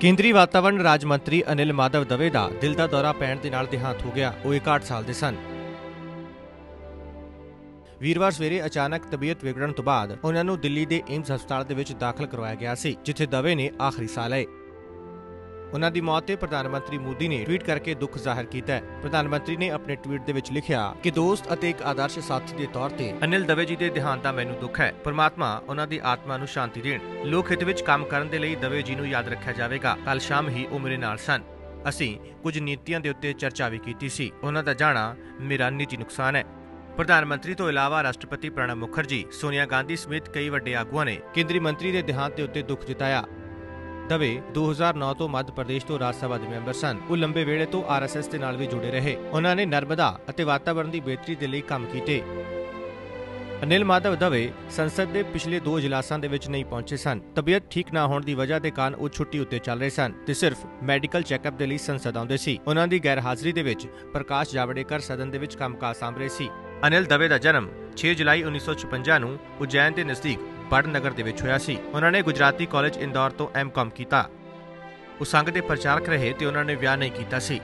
ਕੇਂਦਰੀ ਵਾਤਾਵਰਣ ਰਾਜ ਮੰਤਰੀ ਅਨਿਲ ਮਾਧਵ ਦਵੇ ਦਾ ਦਿਲ ਦਾ ਦੌਰਾ ਪੈਣ ਦੇ ਨਾਲ ਦੇਹਾਂਤ ਹੋ ਗਿਆ। ਉਹ 61 ਸਾਲ ਦੇ ਸਨ। ਵੀਰਵਾਰ ਸਵੇਰੇ ਅਚਾਨਕ ਤਬੀਅਤ ਵਿਗੜਨ ਤੋਂ ਬਾਅਦ ਉਹਨਾਂ ਨੂੰ ਦਿੱਲੀ ਦੇ ਏਮਸ ਹਸਪਤਾਲ ਦੇ ਵਿੱਚ ਦਾਖਲ ਕਰਵਾਇਆ ਗਿਆ ਸੀ, ਜਿੱਥੇ ਦਵੇ ਨੇ ਆਖਰੀ ਸਾਹ ਲਏ। ਉਹਨਾਂ ਦੀ ਮੌਤ ਤੇ ਪ੍ਰਧਾਨ ਮੰਤਰੀ ਮੋਦੀ ਨੇ ਟਵੀਟ ਕਰਕੇ ਦੁੱਖ ਜ਼ਾਹਿਰ ਕੀਤਾ ਹੈ। ਪ੍ਰਧਾਨ ਮੰਤਰੀ ਨੇ ਆਪਣੇ ਟਵੀਟ ਦੇ ਵਿੱਚ ਲਿਖਿਆ ਕਿ ਦੋਸਤ ਅਤੇ ਇੱਕ ਆਦਰਸ਼ ਸਾਥੀ ਦੇ ਤੌਰ ਤੇ ਅਨਿਲ ਦਵੇ ਜੀ ਦੇ ਦੇਹਾਂਤ ਦਾ ਮੈਨੂੰ ਦੁੱਖ ਹੈ। ਪਰਮਾਤਮਾ ਉਹਨਾਂ ਦੀ ਆਤਮਾ ਨੂੰ ਸ਼ਾਂਤੀ ਦੇਣ, ਲੋਕ ਹਿੱਤ ਵਿੱਚ ਕੰਮ ਕਰਨ ਦੇ ਲਈ ਦਵੇ ਜੀ ਨੂੰ ਯਾਦ ਰੱਖਿਆ ਜਾਵੇਗਾ। ਕੱਲ ਸ਼ਾਮ ਹੀ ਉਹ ਮੇਰੇ ਨਾਲ ਸਨ। ਅਸੀਂ ਕੁਝ ਨੀਤੀਆਂ ਦੇ ਉੱਤੇ ਚਰਚਾ ਵੀ ਕੀਤੀ ਸੀ। ਉਹਨਾਂ ਦਾ ਜਾਣਾ ਮੇਰਾ ਨਿੱਜੀ ਨੁਕਸਾਨ ਹੈ। ਪ੍ਰਧਾਨ ਮੰਤਰੀ ਤੋਂ ਇਲਾਵਾ ਰਾਸ਼ਟਰਪਤੀ ਪ੍ਰਣਬ ਮੁਖਰਜੀ, ਸੋਨੀਆ ਗਾਂਧੀ ਸਮੇਤ ਕਈ ਵੱਡੇ ਆਗੂਆਂ ਨੇ ਕੇਂਦਰੀ ਮੰਤਰੀ ਦੇ ਦੇਹਾਂਤ ਦੇ ਉੱਤੇ ਦੁੱਖ ਜਤਾਇਆ। ਦਵੇ 2009 ਤੋਂ ਮੱਧ ਪ੍ਰਦੇਸ਼ ਤੋਂ ਰਾਜ ਸਭਾ ਦੇ ਮੈਂਬਰ ਸਨ। ਉਹ ਲੰਬੇ ਵੇਲੇ ਤੋਂ ਆਰਐਸਐਸ ਦੇ ਨਾਲ ਵੀ ਜੁੜੇ ਰਹੇ। ਉਹਨਾਂ ਨੇ ਨਰਮਦਾ ਅਤੇ ਵਾਤਾਵਰਣ ਦੀ ਬਿਹਤਰੀ ਦੇ ਲਈ ਕੰਮ ਕੀਤੇ। ਅਨਿਲ ਮਾਧਵ ਦਵੇ ਸੰਸਦ ਦੇ ਪਿਛਲੇ ਦੋ ਇਜਲਾਸਾਂ ਦੇ ਵਿੱਚ ਨਹੀਂ ਪਹੁੰਚੇ ਸਨ। ਤਬੀਅਤ ਠੀਕ ਨਾ ਹੋਣ ਦੀ ਵਜ੍ਹਾ ਦੇ ਕਾਰਨ ਉਹ ਛੁੱਟੀ ਉੱਤੇ ਚੱਲ ਰਹੇ ਸਨ ਤੇ ਸਿਰਫ ਮੈਡੀਕਲ ਚੈੱਕਅਪ ਦੇ ਲਈ ਸੰਸਦ ਆਉਂਦੇ ਸੀ। ਉਹਨਾਂ ਦੀ ਗੈਰ ਹਾਜ਼ਰੀ ਦੇ ਵਿੱਚ ਪ੍ਰਕਾਸ਼ ਜਾਵੜੇਕਰ ਸਦਨ ਦੇ ਵਿੱਚ ਕੰਮਕਾਜ ਸਾਂਭ ਰਹੇ ਸੀ। ਅਨਿਲ ਦਵੇ ਦਾ ਜਨਮ 6 ਜੁਲਾਈ 1956 ਨੂੰ ਉਜੈਨ ਦੇ ਨਜ਼ਦੀਕ ਬੜਨਗਰ ਦੇ ਵਿੱਚ ਹੋਇਆ ਸੀ। ਉਹਨਾਂ ਨੇ ਗੁਜਰਾਤੀ ਕਾਲਜ ਇੰਦੌਰ ਤੋਂ ਐਮਕਾਮ ਕੀਤਾ। ਉਹ ਸੰਘ ਦੇ ਪ੍ਰਚਾਰਕ ਰਹੇ ਤੇ ਉਹਨਾਂ ਨੇ ਵਿਆਹ ਨਹੀਂ ਕੀਤਾ ਸੀ।